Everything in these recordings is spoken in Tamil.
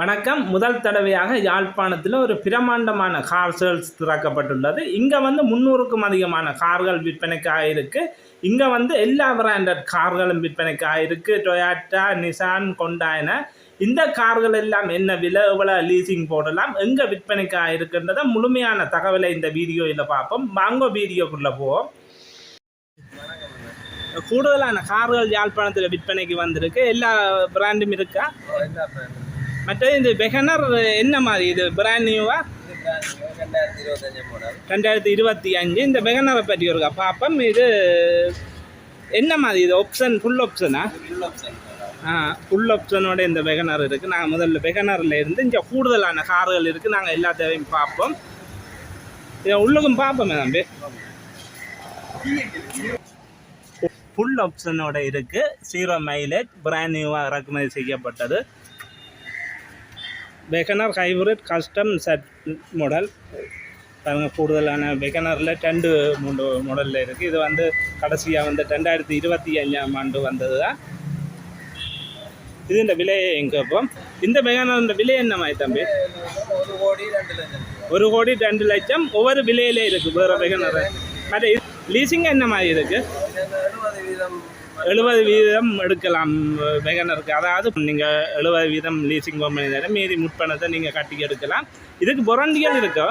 வணக்கம். முதல் தடவையாக யாழ்ப்பாணத்தில் ஒரு பிரமாண்டமான கார் சேல்ஸ் திறக்கப்பட்டுள்ளது. இங்கே வந்து முந்நூறுக்கும் அதிகமான கார்கள் விற்பனைக்காக இருக்குது இங்கே வந்து எல்லா பிராண்டட் கார்களும் விற்பனைக்காக இருக்குது டொயாட்டா நிசான் கொண்டாயின இந்த கார்கள் எல்லாம் என்ன விலை? எவ்வளோ லீசிங் போடலாம்? எங்கே விற்பனைக்காக இருக்குன்றதை முழுமையான தகவலை இந்த வீடியோவில் பார்ப்போம். வாங்க வீடியோக்குள்ளே போவோம். கூடுதலான கார்கள் யாழ்ப்பாணத்தில் விற்பனைக்கு வந்திருக்கு. எல்லா பிராண்டும் இருக்கா? மற்றது இந்த வெகனர் என்ன மாதிரி? இது பிராண்ட் நியூவா ரெண்டாயிரத்தி இருபத்தி அஞ்சு இந்த வெகனரை பற்றி ஒரு பார்ப்போம். இது என்ன மாதிரி? இது ஆப்ஷன் ஃபுல் ஆப்ஷனா ஃபுல் ஆப்ஷன் ஆ ஃபுல் ஆப்ஷனோட இந்த வெகனர் இருக்குது நாங்கள் முதல்ல வெகனரில் இருந்து இங்கே கூடுதலான கார்கள் இருக்குது நாங்கள் எல்லாத்தையும் பார்ப்போம். இதை உள்ளுக்கும் பார்ப்போமே தம்பி. ஃபுல் ஆப்ஷனோட இருக்குது ஜீரோ மைலேஜ் பிராண்ட் நியூவாக இறக்குமதி செய்யப்பட்டது. WagonR hybrid custom set model பாருங்கள் கூடுதலான பெகனரில் டெண்டு மூன்று மாடலில் இருக்குது இது வந்து கடைசியாக வந்து ரெண்டாயிரத்தி இருபத்தி அஞ்சாம் ஆண்டு வந்தது தான் இது இந்த விலையை எங்கே இப்போ இந்த வெகனர் விலை என்ன தம்பி? ஒரு கோடி ரெண்டு லட்சம். ஒரு கோடி ரெண்டு லட்சம் ஒவ்வொரு விலையிலே இருக்குது வேறு பெகனர் மற்ற லீசிங் என்ன மாதிரி இருக்குது எழுபது வீதம் எடுக்கலாம் வெகனருக்கு. அதாவது நீங்கள் எழுபது வீதம் லீசிங் பண்ணி தர மீதி முற்பணத்தை நீங்கள் கட்டி எடுக்கலாம். இதுக்கு பொரண்டிகள் இருக்கா?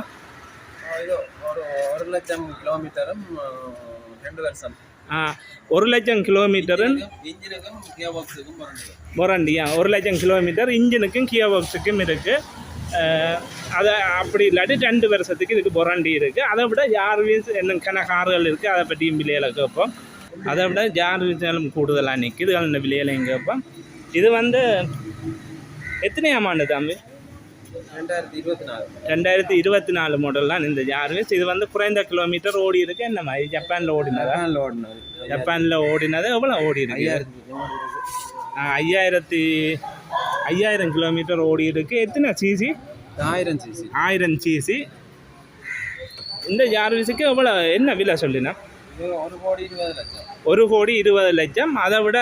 ஒரு ஒரு லட்சம் கிலோமீட்டரும் ரெண்டு வருஷம். ஆ, ஒரு லட்சம் கிலோமீட்டரு இன்ஜினுக்கும் கியர் பாக்ஸுக்கும் பிறந்தது பொரண்டியா? ஒரு லட்சம் கிலோமீட்டர் இன்ஜினுக்கும் கியர் பாக்ஸுக்கும் இருக்குது அதை அப்படி இல்லாட்டி ரெண்டு வருஷத்துக்கு இதுக்கு பொரண்டி இருக்குது அதை விட ஜார்வீஸ் என்ன கன கார்கள் இருக்குது அதை பற்றியும் விலையில கேட்போம். அதை விட ஜார்வீஸாலும் கூடுதலாக நிற்குது. அந்த விலையிலையும் கேட்போம் இது வந்து எத்தனையாம் ஆண்டு தம்பி? ரெண்டாயிரத்தி இருபத்தி நாலு. ரெண்டாயிரத்தி இருபத்தி நாலு மாடல் தான் இந்த ஜார்விஸ் இது வந்து குறைந்த கிலோமீட்டர் ஓடி இருக்கு. என்ன மாதிரி? ஜப்பானில் ஓடினதா? ஓடினது. ஜப்பானில் ஓடினது. எவ்வளோ ஓடி இருக்கு? ஐயாயிரத்தி ஐயாயிரம் கிலோமீட்டர் ஓடி இருக்கு. எத்தனை சிசி ஆயிரம் சிசி ஆயிரம் சிசி இந்த ஜார்விஸுக்கு எவ்வளோ என்ன விலை சொல்லினா? ஒரு கோடி இருபது லட்சம். ஒரு கோடி இருபது லட்சம். அதை விட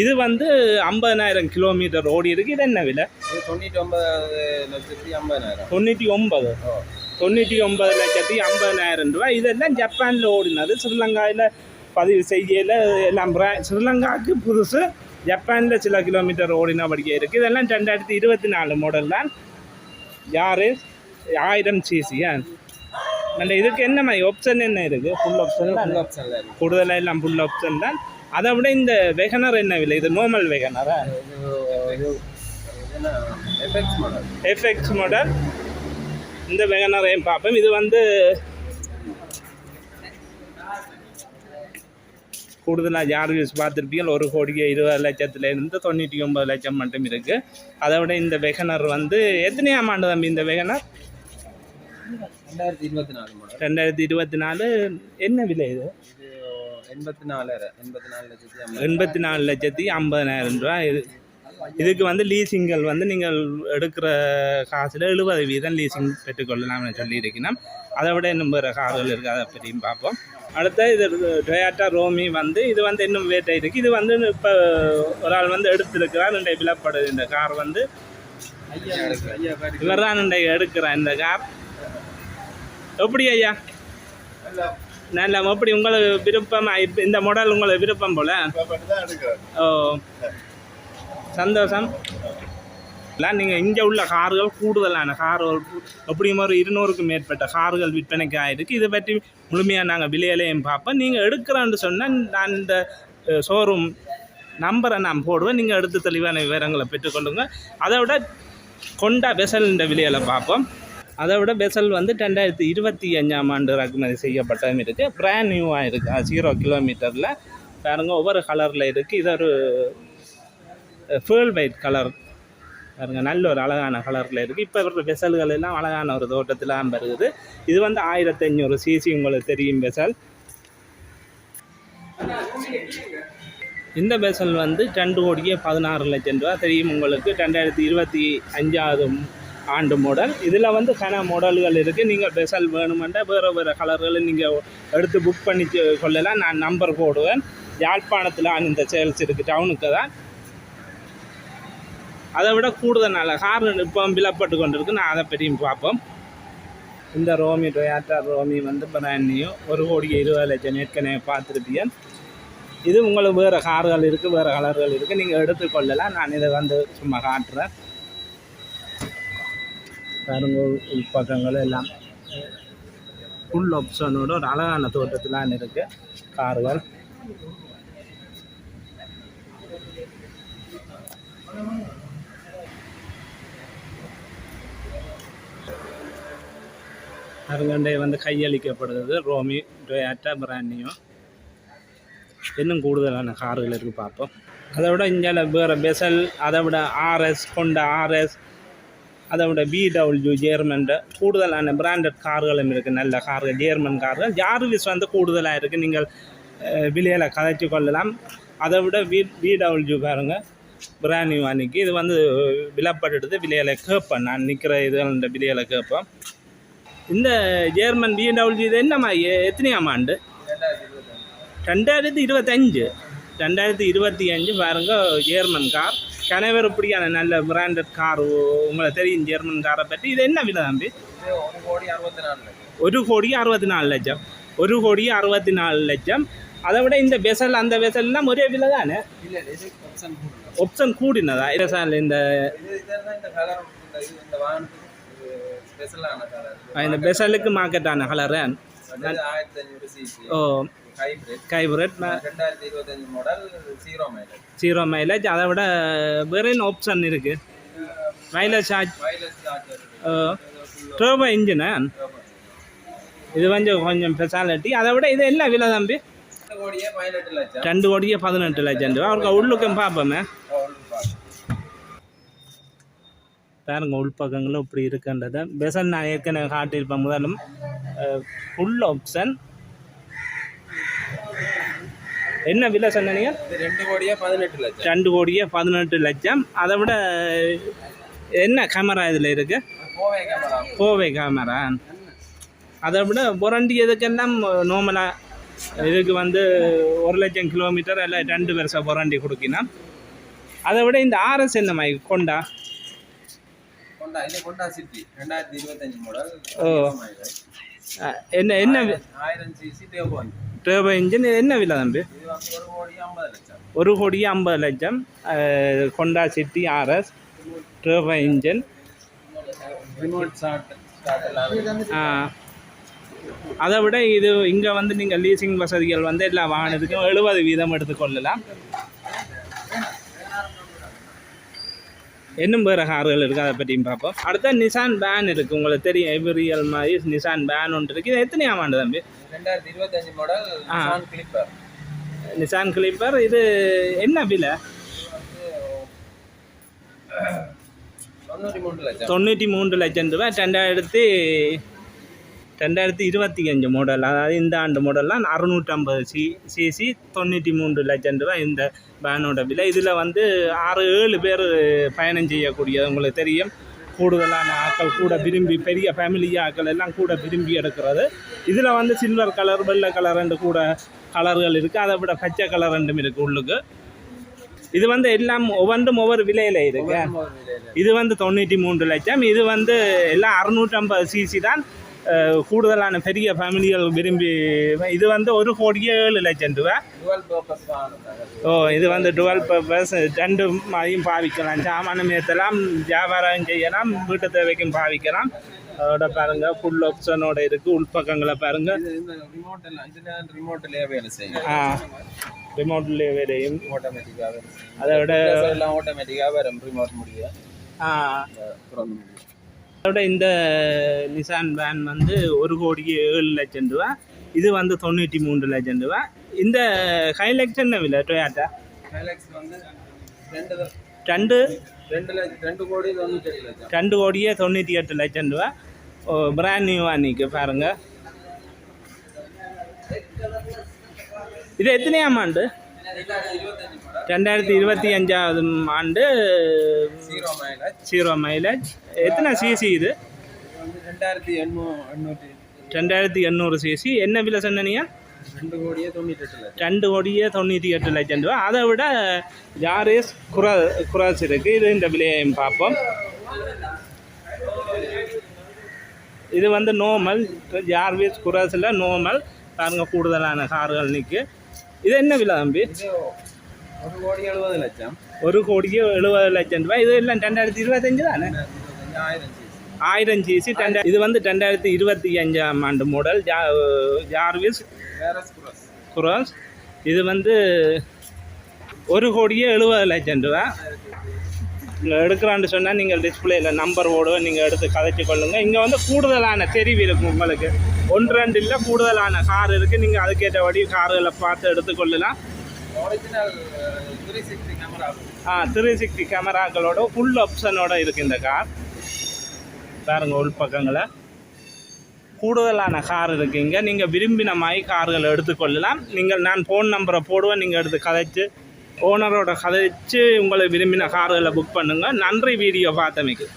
இது வந்து ஐம்பதனாயிரம் கிலோமீட்டர் ஓடி இருக்கு. இது என்ன விலை? தொண்ணூற்றி ஒன்பது லட்சத்தி ஐம்பதாயிரம் தொண்ணூற்றி ஒன்பது தொண்ணூற்றி ஒன்பது லட்சத்தி ஐம்பதனாயிரம் ரூபாய். இதெல்லாம் ஜப்பானில் ஓடினது. ஸ்ரீலங்காவில் பதிவு செய்யல எல்லாம் ஸ்ரீலங்காவுக்கு புதுசு. ஜப்பானில் சில கிலோமீட்டர் ஓடினபடியே இருக்குது இதெல்லாம் ரெண்டாயிரத்தி இருபத்தி நாலு மாடல் தான். யாரு? ஆயிரம் சிசியா அந்த இதுக்கு என்ன மாதிரி ஆப்ஷன் என்ன இருக்குது ஃபுல் ஆப்ஷன் ஃபுல் இருக்கு. கூடுதலாக எல்லாம் ஃபுல் ஆப்ஷன் தான். அதை விட இந்த வெகனர் என்ன விலை? இது நார்மல் வெகனரா எஃபெக்ட்ஸ் மாடல் எஃப்எக்ஸ் மாடல் இந்த வெகனரையும் பார்ப்போம். இது வந்து கூடுதலாக யார் யூஸ் பார்த்துருப்பீங்க ஒரு கோடிக்கு இருபது லட்சத்துலேருந்து தொண்ணூற்றி ஒம்பது லட்சம் மட்டும் இருக்குது அதை விட இந்த வெகனர் வந்து எத்தனையாம் ஆண்டு தம்பி இந்த வெகனர் ரெண்டாயிரத்தி இருபத்தி நாலு மாடல் ரெண்டாயிரத்தி இருபத்தி நாலு என்ன விலை இது? எண்பத்தி நாலாயிரம் எண்பத்தி நாலு லட்சத்தி எண்பத்தி நாலு லட்சத்தி ஐம்பதனாயிரம் ரூபா இது இதுக்கு வந்து லீசிங்கள் வந்து நீங்கள் எடுக்கிற காசில் எழுபது வீதம் லீசிங் பெற்றுக்கொள்ளலாம்னு சொல்லியிருக்கணும் அதை விட இன்னும் வேறு கார்கள் இருக்குது அதை பற்றியும் பார்ப்போம். அடுத்த இது டொயாட்டா ரோமி வந்து இது வந்து இன்னும் வேட்டை இருக்குது இது வந்து இப்போ ஒரு ஆள் வந்து எடுத்திருக்கிறார். இன்றைய விலப்படுது இந்த கார் வந்து. இவர் தான் இன்றைய எடுக்கிறார் இந்த கார். எப்படி ஐயா? நல்ல எப்படி உங்களுக்கு விருப்பம் இந்த மாடல் உங்களுக்கு விருப்பம் போல? ஓ சந்தோஷம். இல்லை நீங்கள் இங்கே உள்ள கார்கள் கூடுதலான கார்கள் எப்படியும் ஒரு இருநூறுக்கும் மேற்பட்ட கார்கள் விற்பனைக்கு ஆயிருக்கு இதை பற்றி முழுமையாக நாங்கள் விலையிலையும் பார்ப்போம். நீங்கள் எடுக்கிறோன்னு சொன்னால் நான் இந்த ஷோரூம் நம்பரை நான் போடுவேன். நீங்கள் எடுத்து தெளிவான விவரங்களை பெற்றுக்கொள்ளுங்க. அதை விட கொண்டா பெசல் இந்த விலையில பார்ப்போம். அதை விட பெசல் வந்து ரெண்டாயிரத்தி இருபத்தி அஞ்சாம் ஆண்டு இறக்குமதி செய்யப்பட்டதும் இருக்குது பிராண்ட் நியூவாக இருக்குது ஜீரோ கிலோமீட்டரில் பாருங்க ஒவ்வொரு கலரில் இருக்குது இது ஒரு ஃபேல் வைட் கலர் பாருங்க நல்ல ஒரு அழகான கலரில் இருக்குது இப்போ இருக்கிற பெசல்கள் எல்லாம் அழகான ஒரு தோட்டத்தில் வருது. இது வந்து ஆயிரத்தி ஐநூறு சிசி உங்களுக்கு தெரியும் பெசல். இந்த பெசல் வந்து ரெண்டு கோடியே பதினாறு லட்சம் ரூபா தெரியும் உங்களுக்கு. ரெண்டாயிரத்தி இருபத்தி அஞ்சாவது ஆண்டு மாடல் இதில் வந்து கன மாடல்கள் இருக்குது நீங்கள் பெசல் வேணுமெண்டா வேறு வேறு கலர்களை நீங்கள் எடுத்து புக் பண்ணி கொள்ளலாம் நான் நம்பர் போடுவேன். யாழ்ப்பாணத்தில் இந்த சேல்ஸ் இருக்குது டவுனுக்கு தான். அதை விட கூடுதல் நல்ல கார் இப்போ விலப்பட்டு கொண்டு இருக்கு நான் அதை பற்றியும் பார்ப்போம். இந்த ரோமி டொயாட்டா ரோமி வந்து பிராண்டியும் ஒரு கோடி இருபது லட்சம் ஏற்கனவே பார்த்துருப்பீங்க இது உங்களுக்கு வேறு கார்கள் இருக்குது வேறு கலர்கள் இருக்குது நீங்கள் எடுத்துக்கொள்ளலாம் நான் இதை வந்து சும்மா காட்டுறேன். பாருங்க உள்பக்கங்கள் எல்லாம். ஃபுல் ஆப்ஷனோட ஒரு அழகான தோட்டத்திலாம் இருக்குது கார்கள். அருங்கண்டை வந்து கையளிக்கப்படுறது ரோமி டொயாட்டா பிராண்டியும் இன்னும் கூடுதலான கார்கள் இருக்குது பார்ப்போம் அதை விட இங்கே வேறு பெசல் அதை விட ஆர்எஸ் கொண்ட ஆர்எஸ் அதை விட பிடபிள்யூ ஜேர்மன்ட கூடுதலான பிராண்டட் கார்களும் இருக்குது நல்ல கார்கள் ஜேர்மன் கார்கள் ஜார்விஸ் வந்து கூடுதலாக இருக்குது நீங்கள் விலையில் கதைச்சு கொள்ளலாம். அதை விட வி பிடபிள்யூ பாருங்க. பிராண்ட் நியூ அன்னைக்கு இது வந்து விலப்படுறது விலையில் கேட்பேன் நான் நிற்கிற இதுகள் இந்த விலையில் கேட்பேன் இந்த ஜேர்மன் பிடபிள்யூ இது என்னம்மா? எத்தனையாம் ஆண்டு? ரெண்டாயிரத்தி இருபத்தஞ்சு ரெண்டாயிரத்தி இருபத்தஞ்சு ரெண்டாயிரத்தி இருபத்தி அஞ்சு பாருங்க ஜேர்மன் கார் கணவர் இப்படியான நல்ல பிராண்டட் கார் உங்களை தெரியும் ஜெர்மன் காரை பற்றி. இது என்ன விலை தம்பி? ஒரு கோடி அறுபத்தி நாலு லட்சம். ஒரு கோடி அறுபத்தி நாலு லட்சம். ஒரு கோடி அறுபத்தி நாலு லட்சம். அதை விட இந்த பெசல் அந்த பெசல்லாம் ஒரே விலை தானே? ஆப்ஷன் கூடினதா? பெசல் இந்த இந்த பெசலுக்கு மார்க்கெட்டான கலரு ஓ hybrid zero mileage zero mileage அதை விட வேறு ஆப்ஷன் இருக்குது மைலேஜ் சார்ஜ் டர்போ இன்ஜினு இது கொஞ்சம் கொஞ்சம் ஸ்பெஷாலிட்டி அதை விட இது என்ன விலை தம்பி ரெண்டு கோடியே பதினெட்டு லட்சம் ரூபா அவருக்கு உள்ளுக்கும் பார்ப்போமே பாருங்க உள்பக்கங்களும் இப்படி இருக்குன்றதை. பெசல் நான் ஏற்கனவே காட்டியிருப்பேன். முதலும் ஃபுல் ஆப்ஷன் என்ன விலை சொன்னீங்க ரெண்டு கோடியே பதினெட்டு லட்சம். ரெண்டு கோடியே பதினெட்டு லட்சம். அதை விட என்ன கேமரா இதில் இருக்குது கோவை கேமரா அதை விட புரண்டி இதுக்கெல்லாம் நார்மலாக இதுக்கு வந்து ஒரு லட்சம் கிலோமீட்டர் இல்லை ரெண்டு வருஷம் புரண்டி கொடுக்கினா. அதை விட இந்த ஆர்எஸ் என்ன மாதிரி கொண்டா? கொண்டா இது கொண்டா சிட்டி. ரெண்டாயிரத்தி இருபத்தஞ்சு மாடல் ஓ. அஹ், என்ன என்ன ஆயிரம் சிசி இன்ஜின் என்ன விலை தம்பி? ஒரு கோடி ஐம்பது லட்சம். ஒரு கோடி ஐம்பது லட்சம். அஹ், Honda City RS turbo engine remote அதை விட இது இங்கே வந்து நீங்கள் லீசிங் வசதிகள் வந்து எல்லா வாகனத்துக்கும் எழுபது வீதம் எடுத்துக்கொள்ளலாம் இன்னும் வேறு கார்கள் இருக்குது அதை பற்றியும் பார்ப்போம். அடுத்த நிசான் பேன் இருக்குது உங்களுக்கு தெரியும் எவரியல் மாதிரி நிசான் பேன் ஒன்று இருக்குது இது எத்தனையாம் ஆண்டு தம்பி? ரெண்டாயிரத்தி இருபத்தஞ்சு மாடல் ஆ. கிளிப்பர் நிசான் கிளிப்பர் இது என்ன விலை? தொண்ணூற்றி மூணு லட்சம். தொண்ணூற்றி மூன்று லட்சம் ரூபாய். ரெண்டாயிரத்தி ரெண்டாயிரத்தி இருபத்தி அஞ்சு மாடல் அதாவது இந்த ஆண்டு மாடல்லாம் அறுநூற்றம்பது சி சிசி தொண்ணூற்றி மூன்று லட்சம் ரூபாய் இந்த பேனோட விலை. இதில் வந்து ஆறு ஏழு பேர் பயணம் செய்யக்கூடியது உங்களுக்கு தெரியும். கூடுதலான ஆட்கள் கூட விரும்பி பெரிய ஃபேமிலி ஆட்கள் எல்லாம் கூட விரும்பி எடுக்கிறது. இதில் வந்து சில்வர் கலர் வெள்ளை கலர் ரெண்டு கூட கலர்கள் இருக்குது அதை விட பச்சை கலர் ரெண்டும் இருக்குது உள்ளுக்கு. இது வந்து எல்லாம் ஒவ்வொன்றும் ஒவ்வொரு விலையில் இருக்கு. இது வந்து தொண்ணூற்றி மூன்று லட்சம். இது வந்து எல்லாம் அறுநூற்றம்பது சிசி தான். கூடுதலான பெரிய ஃபேமிலிகள் விரும்பி இது வந்து ஒரு கோடியே ஏழு லட்சம் ரூபா ஓ இது வந்து டுவெல் பர்பஸ் ரெண்டு மாதிரியும் பாவிக்கலாம். சாமானம் ஏற்றலாம் வியாபாரம் செய்யலாம் வீட்டு தேவைக்கும் பாவிக்கலாம். அதோட பாருங்க ஃபுல் ஆப்ஷனோட இருக்குது உள்பக்கங்களை பாருங்க. ரிமோட்லயே வேலை செய்யும் ஆ ரிமோட்லேயே வேலையும். ஆட்டோமேட்டிக்காக வேலை செய்யும் அதை விட Compressor எல்லாம் ஆட்டோமேட்டிக்காக வரும் ரிமோட் முடியும் ஆ. அதோட இந்த நிசான் வேன் வந்து ஒரு கோடியே ஏழு லட்சம் ரூபா. இது வந்து தொண்ணூற்றி மூன்று லட்சம் ரூபா. இந்த ஹைலக்ஸ் என்ன விலை டொயாட்டா ஹைலக்ஸ் வந்து ரெண்டு ரெண்டு? கோடி ரெண்டு கோடியே தொண்ணூற்றி எட்டு லட்சம் ரூபா. பிராண்ட் நியூ அன்னைக்கு பாருங்க. இது எத்தனையாம் ஆண்டு? ரெண்டாயிரத்தி இருபத்தி அஞ்சாவது ஆண்டு ஜீரோ மைலேஜ் எத்தனை சிசி இது? ரெண்டாயிரத்தி எண்ணூ எண்ணூற்றி ரெண்டாயிரத்தி எண்ணூறு சிசி என்ன விலை சொன்னீங்க? ரெண்டு கோடியே தொண்ணூற்றி எட்டு லட்சம். ரெண்டு கோடியே தொண்ணூற்றி எட்டு லட்சம் ரூபா. அதை விட ஜாரேஸ் குரா குராஸ் இருக்குது இது இந்த விலையையும் பார்ப்போம். இது வந்து நோமல் ஜார்வேஸ் குராஸில் நோமல் பாருங்க கூடுதலான கார்கள் நிற்கு இது என்ன விலை தம்பி ஒரு கோடி எழுபது லட்சம் ஒரு கோடிக்கு எழுபது லட்சம் ரூபாய் இது எல்லாம் ரெண்டாயிரத்தி இருபத்தஞ்சு தானே ஆயிரம் ஜிசி ரெண்டா இது வந்து ரெண்டாயிரத்தி இருபத்தி அஞ்சாம் ஆண்டு மாடல் ஜா ஜார்விஸ் குரஸ் இது வந்து ஒரு கோடியே எழுபது லட்சம் ரூபா நீங்கள் எடுக்கிறான்னு சொன்னால் நீங்கள் டிஸ்பிளேயில் நம்பர் ஓடுவோம் நீங்கள் எடுத்து கதைச்சு கொள்ளுங்கள் இங்கே வந்து கூடுதலான தெரிவு இருக்கும் உங்களுக்கு ஒன்று ரெண்டு இல்லை கூடுதலான கார் இருக்குது நீங்கள் அதுக்கேற்றபடி கார்களை பார்த்து எடுத்துக்கொள்ளலாம். கேமரா ஆ த்ரீ சிக்ஸ்டி கேமராக்களோட ஃபுல் ஆப்ஷனோட இருக்குது இந்த கார் பாருங்க உள் பக்கங்களை. கூடுதலான கார் இருக்குங்க நீங்கள் விரும்பின மாதிரி கார்கள் எடுத்துக்கொள்ளலாம். நீங்கள் நான் ஃபோன் நம்பரை போடுவேன். நீங்கள் எடுத்து கதைச்சு ஓனரோட கதைச்சு உங்களை விரும்பின கார்களை புக் பண்ணுங்கள் நன்றி வீடியோ பார்த்தமைக்கு.